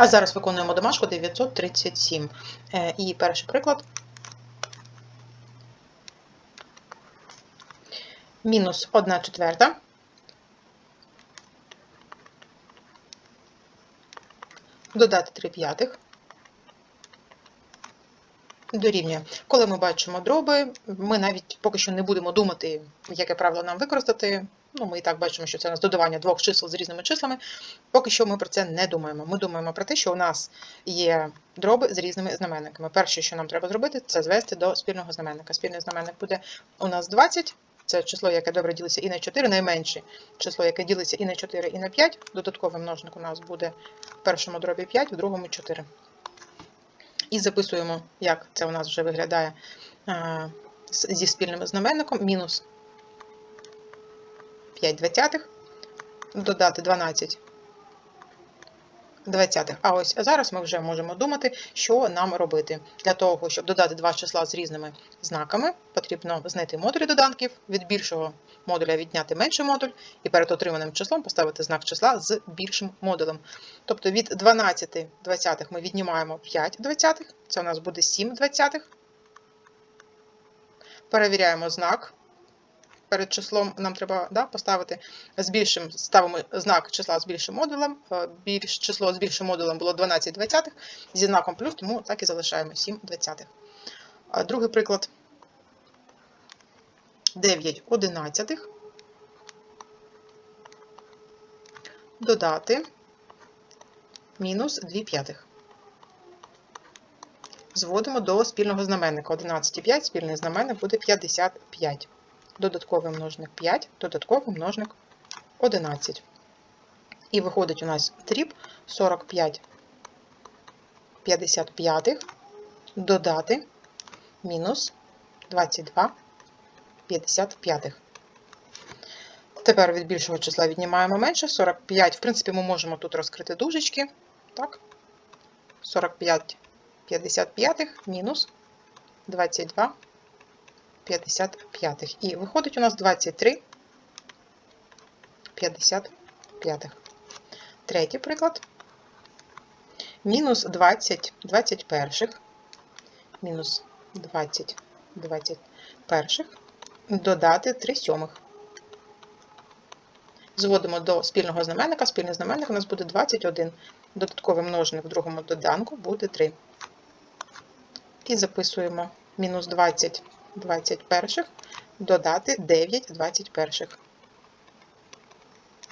А зараз виконуємо домашку 937. Е, І перший приклад. Мінус 1 четверта. Додати 3 п'ятих. Дорівнює. Коли ми бачимо дроби, ми навіть поки що не будемо думати, яке правило нам використати. Ну, ми і так бачимо, що це у нас додавання двох чисел з різними числами. Поки що ми про це не думаємо. Ми думаємо про те, що у нас є дроби з різними знаменниками. Перше, що нам треба зробити, це звести до спільного знаменника. Спільний знаменник буде у нас 20. Це число, яке добре ділиться і на 4, найменше число, яке ділиться і на 4, і на 5. Додатковий множник у нас буде в першому дробі 5, в другому 4. І записуємо, як це у нас вже виглядає зі спільним знаменником. Мінус 5 двадцятих, додати 12 двадцятих. А ось зараз ми вже можемо думати, що нам робити. Для того, щоб додати два числа з різними знаками, потрібно знайти модулі доданків, від більшого модуля відняти менший модуль, і перед отриманим числом поставити знак числа з більшим модулем. Тобто від 12 двадцятих ми віднімаємо 5 двадцятих, це у нас буде 7 двадцятих. Перевіряємо знак. Перед числом нам треба да, поставити з більшим, ставимо знак числа з більшим модулем. Е, Більш, число з більшим модулем було 12 двадцятих, зі знаком плюс, тому так і залишаємо 7 двадцятих. Другий приклад. 9 одинадцятих. Додати мінус 2 п'ятих. Зводимо до спільного знаменника. 11,5 спільний знаменник буде 55. Додатковий множник 5, додатковий множник 11. І виходить у нас дріб 45 55 додати мінус 22 55. Тепер від більшого числа віднімаємо менше. 45, в принципі, ми можемо тут розкрити дужечки. Так? 45 55 мінус 22 55. І виходить у нас 23 55. Третій приклад. Мінус 20 21. Мінус 20 21. Додати 3 сьомих. Зводимо до спільного знаменника. Спільний знаменник у нас буде 21. Додатковий множник в другому доданку буде 3. І записуємо мінус 20 21 додати 9 21.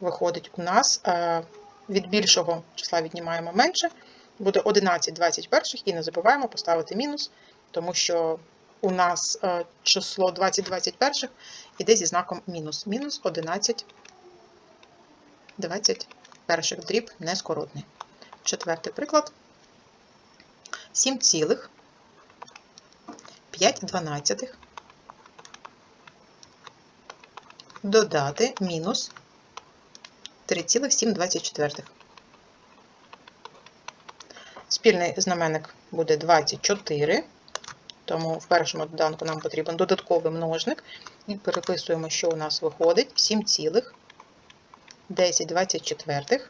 Виходить у нас е, від більшого числа віднімаємо менше, буде 11 21 і не забуваємо поставити мінус, тому що у нас е, число 20 21 іде зі знаком мінус. Мінус 11 21 дріб нескоротний. Четвертий приклад. 7 цілих 5 дванадцятих додати мінус 3,724. Спільний знаменник буде 24, тому в першому доданку нам потрібен додатковий множник. І переписуємо, що у нас виходить 7 цілих 10 24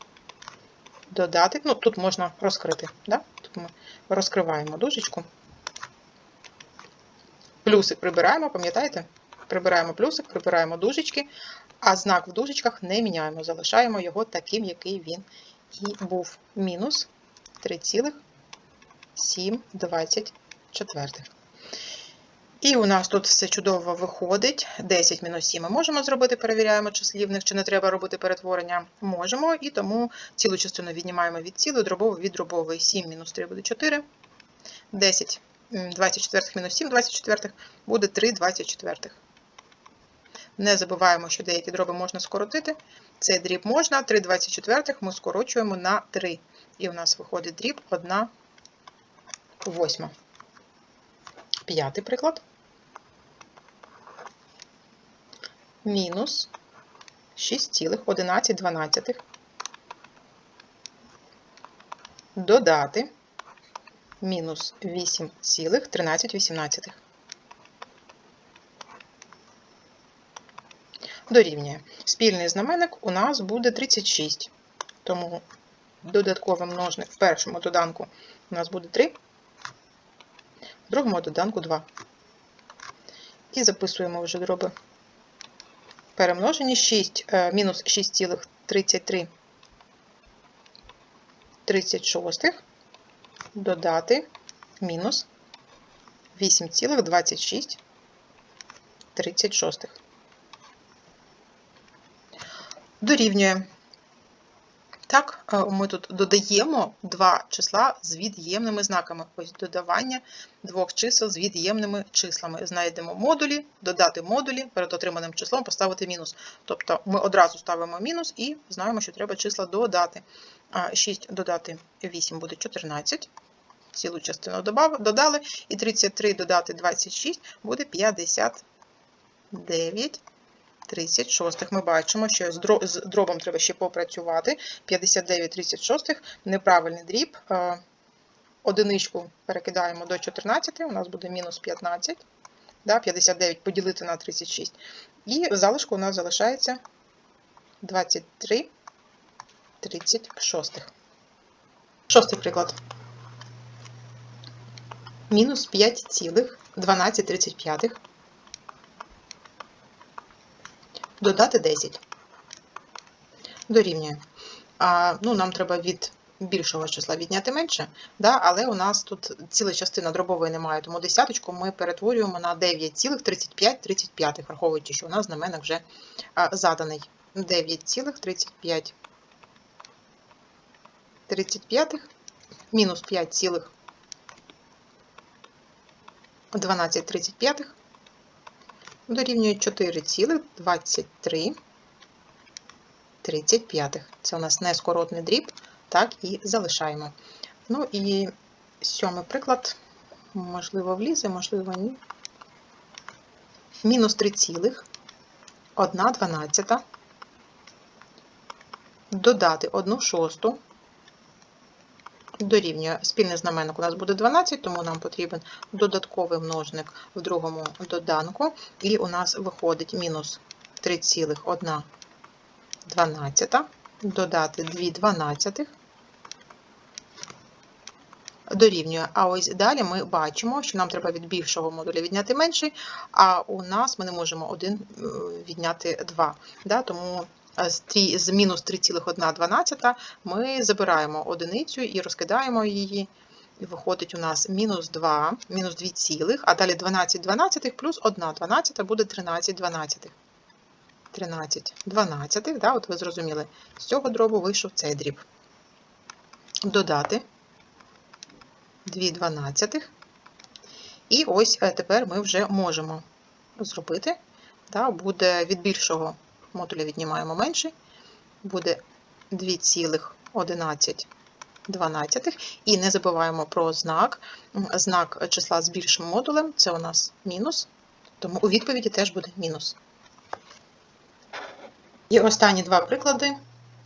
додати, ну тут можна розкрити, да? тут ми розкриваємо дужечку. Плюсик прибираємо, пам'ятаєте? Прибираємо плюсик, прибираємо дужечки, а знак в дужечках не міняємо, залишаємо його таким, який він і був. Мінус 3,724. І у нас тут все чудово виходить. 10 мінус 7 ми можемо зробити, перевіряємо числівник, чи не треба робити перетворення. Можемо, і тому цілу частину віднімаємо від цілої, дробовий від дробової. 7 мінус 3 буде 4. 10 м, 24 мінус 7 24 буде 3 24. Не забуваємо, що деякі дроби можна скоротити. Цей дріб можна, 3 24 ми скорочуємо на 3. І у нас виходить дріб 1 восьма. П'ятий приклад. Мінус 6,11 дванадцятих. Додати мінус 8,13 Дорівнює. Спільний знаменник у нас буде 36. Тому додатковий множник в першому доданку у нас буде 3, в другому доданку 2. І записуємо вже дроби перемножені 6 е, мінус 6,33 36 додати мінус 8,26 36. Дорівнює. Так, е, ми тут додаємо два числа з від'ємними знаками. Ось додавання двох чисел з від'ємними числами. Знайдемо модулі, додати модулі, перед отриманим числом поставити мінус. Тобто ми одразу ставимо мінус і знаємо, що треба числа додати. 6 додати 8 буде 14. Цілу частину додали, і 33 додати 26 буде 59 36. Ми бачимо, що з дробом треба ще попрацювати. 59 36 неправильний дріб. Е, Одиничку перекидаємо до 14, у нас буде мінус 15. Да, 59 поділити на 36. І залишку у нас залишається 23 36. Шостий приклад. Мінус 5,1235 додати 10. Дорівнює. А, ну, нам треба від більшого числа відняти менше, да, але у нас тут ціла частина дробової немає, тому десяточку ми перетворюємо на 9,35, враховуючи, що у нас знаменник вже а, заданий. 9,35 35 мінус 5,1235 дорівнює 4,23 35. Це у нас нескоротний дріб, так і залишаємо. Ну і сьомий приклад, можливо, влізе, можливо, ні. Мінус 3,1 дванадцята. Додати 1 шосту. Дорівнює спільний знаменник у нас буде 12, тому нам потрібен додатковий множник в другому доданку. І у нас виходить мінус 3,1 дванадцята, додати 2 дванадцятих, дорівнює. А ось далі ми бачимо, що нам треба від більшого модуля відняти менший, а у нас ми не можемо один е, відняти 2. Да? Тому з трі- з мінус 3,1 ми забираємо одиницю і розкидаємо її. І виходить у нас мінус 2, мінус 2 цілих, а далі 12 дванадцятих плюс 1 дванадцята буде 13 дванадцятих. 13 дванадцятих, да, от ви зрозуміли, з цього дробу вийшов цей дріб. Додати 2 дванадцятих. І ось е, тепер ми вже можемо зробити, да, буде від більшого модуля віднімаємо менший, буде 2,11 дванадцятих. І не забуваємо про знак. Знак числа з більшим модулем це у нас мінус, тому у відповіді теж буде мінус. І останні два приклади.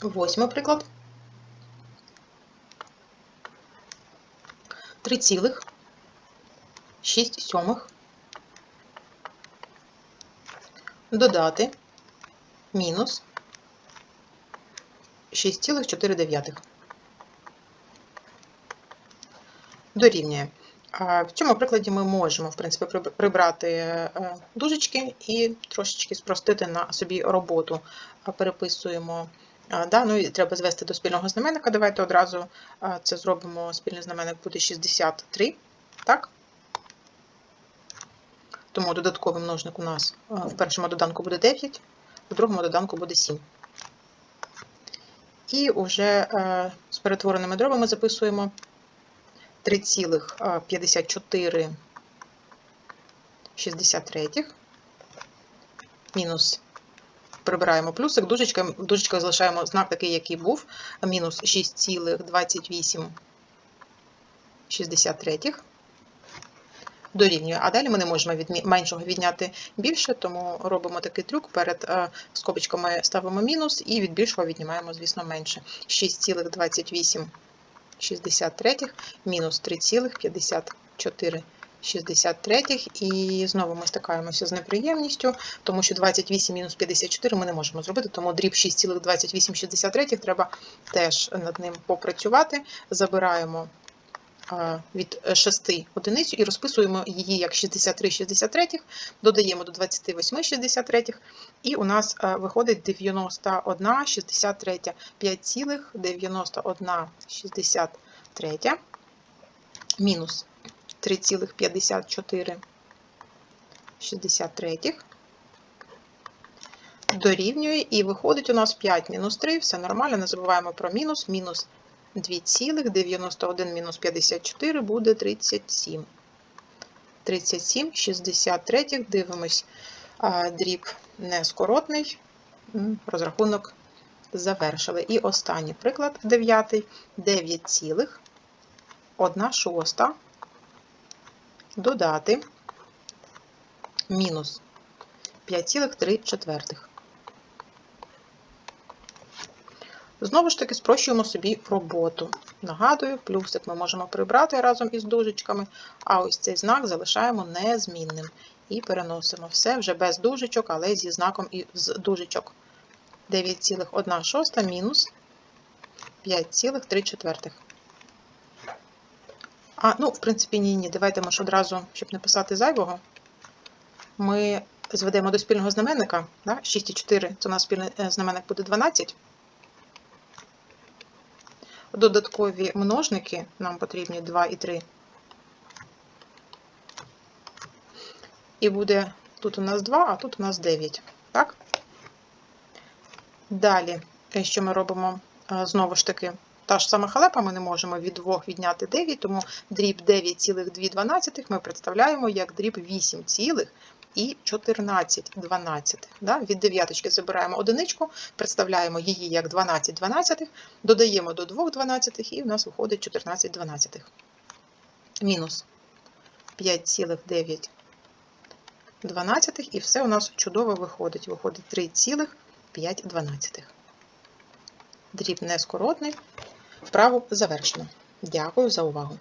Восьмий приклад. 3,6 сьомих. Додати мінус 6,4. Дорівнює. В цьому прикладі ми можемо, в принципі, прибрати е, дужечки і трошечки спростити на собі роботу. Переписуємо. Да, ну і треба звести до спільного знаменника. Давайте одразу це зробимо. Спільний знаменник буде 63. Так? Тому додатковий множник у нас в першому доданку буде 9, в другому доданку буде 7. І вже е, з перетвореними дробами записуємо 3,54 63 мінус прибираємо плюсик, дужечка, в дужечках залишаємо знак такий, який був, мінус 6,28 63 дорівнює. А далі ми не можемо від меншого відняти більше, тому робимо такий трюк. Перед е, скобочками ставимо мінус і від більшого віднімаємо, звісно, менше. 6,28 63 мінус 3,54 63 і знову ми стикаємося з неприємністю, тому що 28 мінус 54 ми не можемо зробити, тому дріб 6,2863 треба теж над ним попрацювати. Забираємо від 6 одиницю і розписуємо її як 63 63, додаємо до 28 63, і у нас е, виходить 91 63, 5,91 63 мінус 3,54 63 дорівнює і виходить у нас 5 мінус 3, все нормально, не забуваємо про мінус, мінус 2,91 мінус 54 буде 37. 37, 63, дивимось, дріб нескоротний, М, розрахунок завершили. І останній приклад, дев'ятий, 9,1 шоста додати мінус 5,3 четвертих. Знову ж таки, спрощуємо собі роботу. Нагадую, плюсик ми можемо прибрати разом із дужечками, а ось цей знак залишаємо незмінним. І переносимо все вже без дужечок, але зі знаком і з дужечок. 9,1 мінус 5,3. А, ну, в принципі, ні, ні. Давайте ми ж одразу, щоб не писати зайвого, ми зведемо до спільного знаменника. Да? 6,4 це у нас спільний е, знаменник буде 12. Додаткові множники нам потрібні 2 і 3. І буде тут у нас 2, а тут у нас 9. Так? Далі, що ми робимо? Е, Знову ж таки, та ж сама халепа, ми не можемо від 2 відняти 9, тому дріб 9,2 ми представляємо як дріб 8,14. Да? Від дев'яточки забираємо одиничку, представляємо її як 12 дванадцятих, додаємо до 2 дванадцятих і в нас виходить 14 дванадцятих. Мінус 5,9 дванадцятих, і все у нас чудово виходить. Виходить 3,5 дванадцятих. Дріб нескоротний. Вправу завершено. Дякую за увагу.